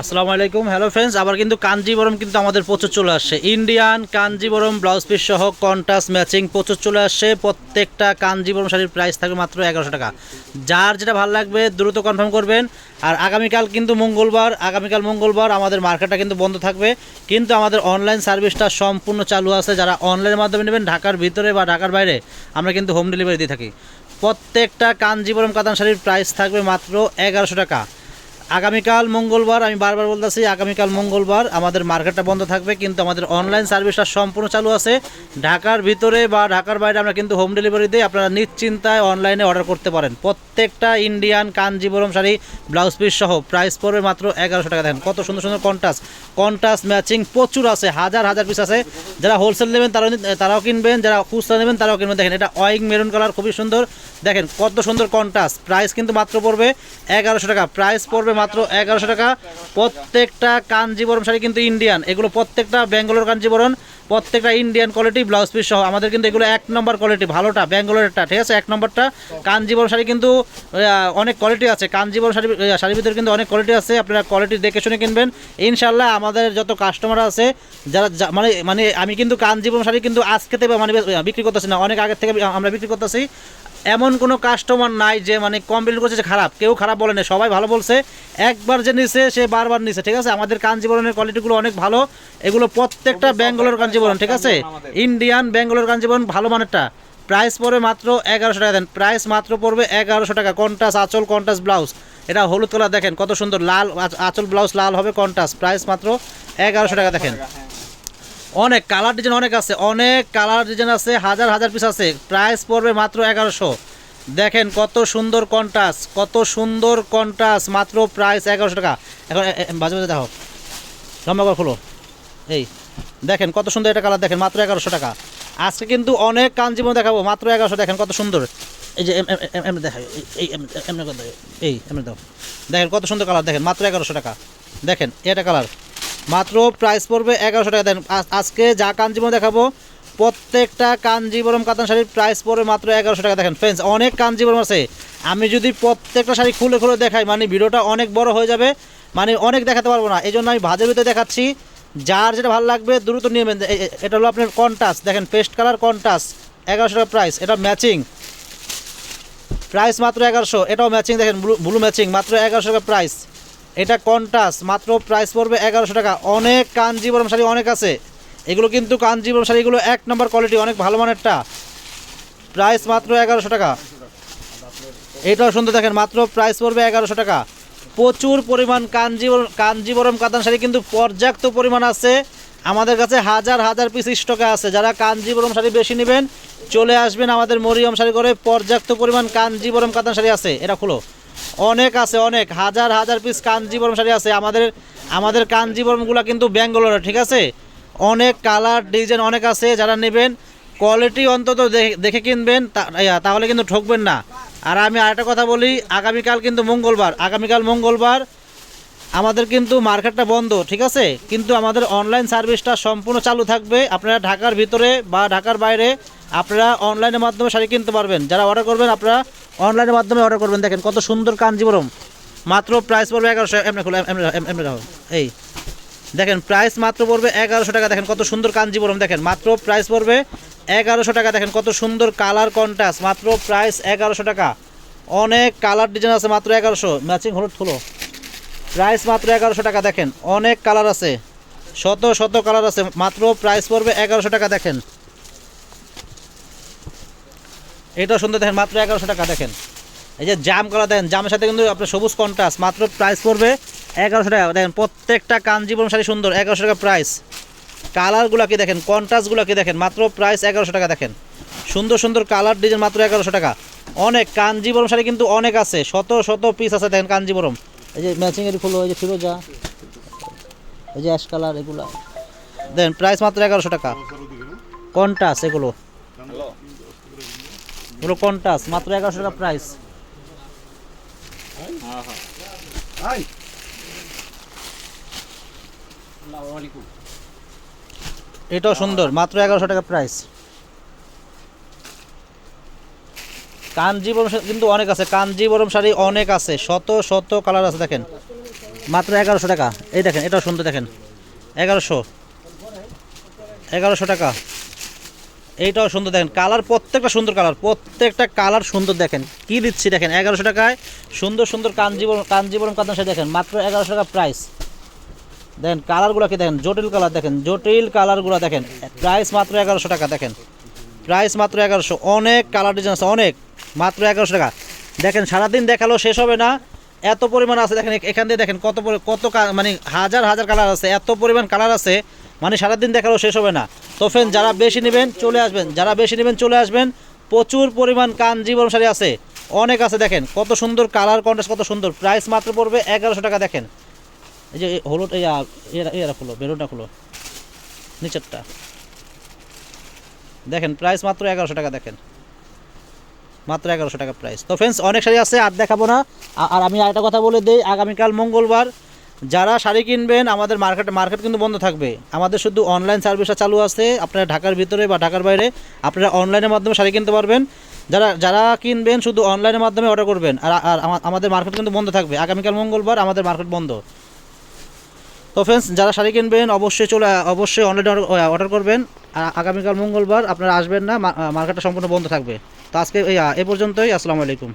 আসসালামু আলাইকুম। Hello friends আবার কিন্তু কাঞ্জিবরম কিন্তু আমাদের প্রচুর চলে আসছে। ইন্ডিয়ান কাঞ্জিবরম ব্লাউজ পিস সহ কন্ট্রাস্ট ম্যাচিং প্রচুর চলে আসছে। প্রত্যেকটা কাঞ্জিবরম শাড়ির প্রাইস থাকবে মাত্র এগারোশো টাকা। যার যেটা ভালো লাগবে দ্রুত কনফার্ম করবেন। আর আগামীকাল কিন্তু মঙ্গলবার, আগামীকাল মঙ্গলবার আমাদের মার্কেটটা কিন্তু বন্ধ থাকবে। কিন্তু আমাদের অনলাইন সার্ভিসটা সম্পূর্ণ চালু আছে। যারা অনলাইনের মাধ্যমে নেবেন, ঢাকার ভিতরে বা ঢাকার বাইরে, আমরা কিন্তু হোম ডেলিভারি দিয়ে থাকি। প্রত্যেকটা কাঞ্জিবরম কাতান শাড়ির প্রাইস থাকবে মাত্র এগারোশো টাকা। আগামীকাল মঙ্গলবার, আমি বারবার বলতেছি, আগামীকাল মঙ্গলবার আমাদের মার্কেটটা বন্ধ থাকবে, কিন্তু আমাদের অনলাইন সার্ভিসটা সম্পূর্ণ চালু আছে। ঢাকার ভিতরে বা ঢাকার বাইরে আমরা কিন্তু হোম ডেলিভারি দিই আপনারা নিশ্চিন্তায় অনলাইনে অর্ডার করতে পারেন। প্রত্যেকটা Indian Kanjivaram sari blouse piece সহ প্রাইস পড়বে মাত্র এগারোশো টাকা। দেখেন কত সুন্দর সুন্দর কন্টাস্ট কন্টাস্ট ম্যাচিং প্রচুর আছে, হাজার হাজার পিস আছে। যারা হোলসেল নেবেন তারা তারাও কিনবেন, যারা খুচরা নেবেন, তারাও কিনবেন। দেখেন, এটা অয়েক মেরুন কালার খুবই সুন্দর। দেখেন, কত সুন্দর কন্টাস্ট প্রাইস কিন্তু মাত্র পড়বে এগারোশো টাকা। প্রাইস পড়বে মাত্র এগারোশো টাকা। প্রত্যেকটা কাঞ্জিবরম শাড়ি কিন্তু ইন্ডিয়ান এগুলো প্রত্যেকটা ব্যাঙ্গালোর কাঞ্জিবরম। প্রত্যেকটা ইন্ডিয়ান কোয়ালিটি ব্লাউজ পিস সহ। আমাদের কিন্তু এগুলো এক নম্বর কোয়ালিটি ভালোটা ব্যাঙ্গালোরেরটা ঠিক আছে? এক নম্বরটা কাঞ্জিবরম শাড়ি কিন্তু অনেক কোয়ালিটি আছে। কাঞ্জিবরম শাড়ি শাড়ির ভিতরে কিন্তু অনেক কোয়ালিটি আছে। আপনারা কোয়ালিটি দেখে শুনে কিনবেন। ইনশাল্লাহ আমাদের যত কাস্টমার আছে যারা মানে মানে আমি কিন্তু কাঞ্জিবরম শাড়ি কিন্তু আজকে থেকে মানে বিক্রি করতেছি না অনেক আগের থেকে আমরা বিক্রি করতেছি। এমন কোনো কাস্টমার নাই যে মানে কমপ্লেন করছে যে খারাপ। কেউ খারাপ বলে না সবাই ভালো বলছে। একবার যে নিছে সে বারবার নিছে ঠিক আছে? আমাদের কাঞ্জিবরণের কোয়ালিটিগুলো অনেক ভালো। এগুলো প্রত্যেকটা ব্যাঙ্গালোর কাঞ্জিবরণ ঠিক আছে? ইন্ডিয়ান ব্যাঙ্গালোর কাঞ্জিবরণ ভালো মানেরটা। প্রাইস পড়বে মাত্র এগারোশো টাকা দেন। প্রাইস মাত্র পড়বে এগারোশো টাকা। কন্টাস আঁচল কন্টাস ব্লাউজ এটা হলুদ কালার দেখেন কত সুন্দর। লাল আঁচ- আঁচল ব্লাউজ লাল হবে কন্টাস প্রাইস মাত্র এগারোশো টাকা দেখেন। অনেক কালার ডিজাইন অনেক আছে অনেক কালার ডিজাইন আছে হাজার হাজার পিস আছে প্রাইস পড়বে মাত্র এগারোশো দেখেন কত সুন্দর কন্টাস কত সুন্দর কন্টাস মাত্র প্রাইস এগারোশো টাকা এখন বাজে বাজে দেখো লম্বা করে খোলো এই দেখেন কত সুন্দর এটা কালার দেখেন মাত্র এগারোশো টাকা আজকে কিন্তু অনেক কাঞ্জিবন দেখাবো মাত্র এগারোশো দেখেন কত সুন্দর এই যে এমনি এই এমনি দাও দেখেন কত সুন্দর কালার দেখেন মাত্র এগারোশো টাকা দেখেন এটা কালার মাত্র প্রাইস পড়বে এগারোশো টাকা। দেন আজকে যা কাঞ্জিবরম দেখাবো, প্রত্যেকটা কাঞ্জিবরম কাতান শাড়ির প্রাইস পড়বে মাত্র এগারোশো টাকা। দেখেন ফ্রেন্ডস অনেক কাঞ্জিবরম আছে। আমি যদি প্রত্যেকটা শাড়ি খুলে খুলে দেখাই মানে ভিডিওটা অনেক বড় হয়ে যাবে মানে অনেক দেখাতে পারব না। এই জন্য আমি ভাজের ভিতরে দেখাচ্ছি। যার যেটা ভালো লাগবে, দ্রুত নিয়ে নেবেন। এটা হলো আপনার কন্টাস দেখেন পেস্ট কালার কন্টাস এগারোশো টাকা প্রাইস এটা ম্যাচিং প্রাইস মাত্র এগারোশো। এটাও ম্যাচিং দেখেন ব্লু ব্লু ম্যাচিং মাত্র এগারোশো টাকা প্রাইস এটা কন্টাস মাত্র প্রাইস পড়বে এগারোশো টাকা। অনেক কাঞ্জিবরম শাড়ি অনেক আছে। এগুলো কিন্তু কাঞ্জিবরম শাড়িগুলো এক নম্বর কোয়ালিটি অনেক ভালো মানেরটা। প্রাইস মাত্র এগারোশো টাকা। এটাও সুন্দর দেখেন, মাত্র প্রাইস পড়বে এগারোশো টাকা। প্রচুর পরিমাণ কাঞ্জিবরম কাঞ্জিবরম কাতান শাড়ি কিন্তু পর্যাপ্ত পরিমাণ আছে। আমাদের কাছে হাজার হাজার পিস স্টকে আছে। যারা কাঞ্জিবরম শাড়ি বেশি নেবেন, চলে আসবেন আমাদের মরিয়ম শাড়ি করে পর্যাপ্ত পরিমাণ কাঞ্জিবরম কাতান শাড়ি আছে। এটা খুলো। অনেক আছে, অনেক। হাজার হাজার পিস কাঞ্জিবরম শাড়ি আছে। আমাদের আমাদের কাঞ্জিবরমগুলো কিন্তু ব্যাঙ্গালোরে ঠিক আছে? অনেক কালার, ডিজাইন অনেক আছে, যারা নেবেন কোয়ালিটি অন্তত দেখে- দেখে কিনবেন তাহলে কিন্তু ঠকবেন না। আর আমি আরেকটা কথা বলি, আগামীকাল কিন্তু মঙ্গলবার, আগামীকাল মঙ্গলবার আমাদের কিন্তু মার্কেটটা বন্ধ, ঠিক আছে? কিন্তু আমাদের অনলাইন সার্ভিসটা সম্পূর্ণ চালু থাকবে। আপনারা ঢাকার ভিতরে বা ঢাকার বাইরে আপনারা অনলাইনের মাধ্যমে শাড়ি কিনতে পারবেন। যারা অর্ডার করবেন, আপনারা অনলাইনের মাধ্যমে অর্ডার করবেন। দেখেন কত সুন্দর কাঞ্জিবরম মাত্র প্রাইস পড়বে এগারোশো এমনি খুলে এমনি রাখো, এই। দেখেন প্রাইস মাত্র পড়বে এগারোশো টাকা। দেখেন কত সুন্দর কাঞ্জিবরম দেখেন মাত্র প্রাইস পড়বে এগারোশো টাকা। দেখেন কত সুন্দর কালার কন্ট্রাস্ট মাত্র প্রাইস এগারোশো টাকা। অনেক কালার ডিজাইন আছে মাত্র এগারোশো। ম্যাচিং হলুদ হলো প্রাইস মাত্র এগারোশো টাকা। দেখেন অনেক কালার আছে। শত শত কালার আছে। মাত্র প্রাইস পড়বে এগারোশো টাকা। দেখেন এটা সুন্দর দেখেন, মাত্র এগারোশো টাকা দেখেন। এই যে জাম কালার দেখেন, জামের সাথে কিন্তু আপনার সবুজ কন্ট্রাস্ট মাত্র প্রাইস পড়বে এগারোশো টাকা। দেখেন, প্রত্যেকটা কাঞ্জিবরম শাড়ি সুন্দর, এগারোশো টাকা প্রাইস কালারগুলো কি দেখেন কন্ট্রাস্টগুলো কি দেখেন, মাত্র প্রাইস এগারোশো টাকা দেখেন। সুন্দর সুন্দর কালার ডিজাইন মাত্র এগারোশো টাকা। অনেক কাঞ্জিবরম শাড়ি কিন্তু অনেক আছে, শত শত পিস আছে দেখেন কাঞ্জিবরম এই যে ম্যাচিং এর ফুল, এই যে ফিরোজা, এই যে অ্যাশ কালার এগুলো। দেন প্রাইস মাত্র এগারোশো টাকা। কন্টাস এগুলো। এগুলো কন্টাস মাত্র এগারোশো টাকা প্রাইস এটাও সুন্দর মাত্র এগারোশো টাকা প্রাইস কাঞ্জিবরম শা- কিন্তু অনেক আছে কাঞ্জিবরম শাড়ি অনেক আছে শত শত কালার আছে দেখেন। মাত্র এগারোশো টাকা এই দেখেন এটাও সুন্দর দেখেন। এগারোশো। এগারোশো টাকা। এইটাও সুন্দর দেখেন। কালার প্রত্যেকটা সুন্দর কালার, প্রত্যেকটা কালার সুন্দর দেখেন। কি দিচ্ছি দেখেন, এগারোশো টাকায় সুন্দর সুন্দর কাঞ্জিবরম কাঞ্জিবরম কাতান শাড়ি দেখেন, মাত্র এগারোশো টাকা প্রাইস দেখেন, কালারগুলো কি দেখেন, জটিল কালার দেখেন, জটিল কালারগুলো দেখেন। প্রাইস মাত্র এগারোশো টাকা দেখেন। প্রাইস মাত্র এগারোশো, অনেক কালার ডিজাইন আছে, অনেক, মাত্র এগারোশো টাকা। দেখেন, সারাদিন দেখাল, শেষ হবে না। এত পরিমাণ আছে, দেখেন, এখান দিয়ে দেখেন, কত কত মানে হাজার হাজার কালার আছে, এত পরিমাণ কালার আছে। মানে সারাদিন দেখাল শেষ হবে না। তো ফ্রেন্ড যারা বেশি নেবেন, চলে আসবেন। যারা বেশি নেবেন, চলে আসবেন। প্রচুর পরিমাণ কাঞ্জিবরম শাড়ি আছে। অনেক আছে, দেখেন। কত সুন্দর কালার কন্ট্রাস্ট কত সুন্দর। প্রাইস মাত্র পড়বে এগারোশো টাকা, দেখেন। এই যে হলুদ এরা খুলো বেরোটা খুলো। নিচেরটা। দেখেন প্রাইস মাত্র এগারোশো টাকা, দেখেন। মাত্র এগারোশো টাকা প্রাইস তো ফ্রেন্ডস অনেক শাড়ি আছে, আর দেখাবো না। আর আমি আরেকটা কথা বলে দিই, আগামীকাল মঙ্গলবার যারা শাড়ি কিনবেন, আমাদের মার্কেট মার্কেট কিন্তু বন্ধ থাকবে। আমাদের শুধু অনলাইন সার্ভিসটা চালু আছে। আপনারা ঢাকার ভিতরে বা ঢাকার বাইরে আপনারা অনলাইনের মাধ্যমে শাড়ি কিনতে পারবেন। যারা যারা কিনবেন, শুধু অনলাইনের মাধ্যমে অর্ডার করবেন। আর আর আমাদের মার্কেট কিন্তু বন্ধ থাকবে। আগামীকাল মঙ্গলবার আমাদের মার্কেট বন্ধ। তো ফ্রেন্ডস যারা শাড়ি কিনবেন, অবশ্যই চলে অবশ্যই অনলাইনে অর্ডার করবেন। আর আগামীকাল মঙ্গলবার আপনারা আসবেন না মার্কেটটা সম্পূর্ণ বন্ধ থাকবে। তো আজকে এই এ পর্যন্তই। আসসালামু আলাইকুম।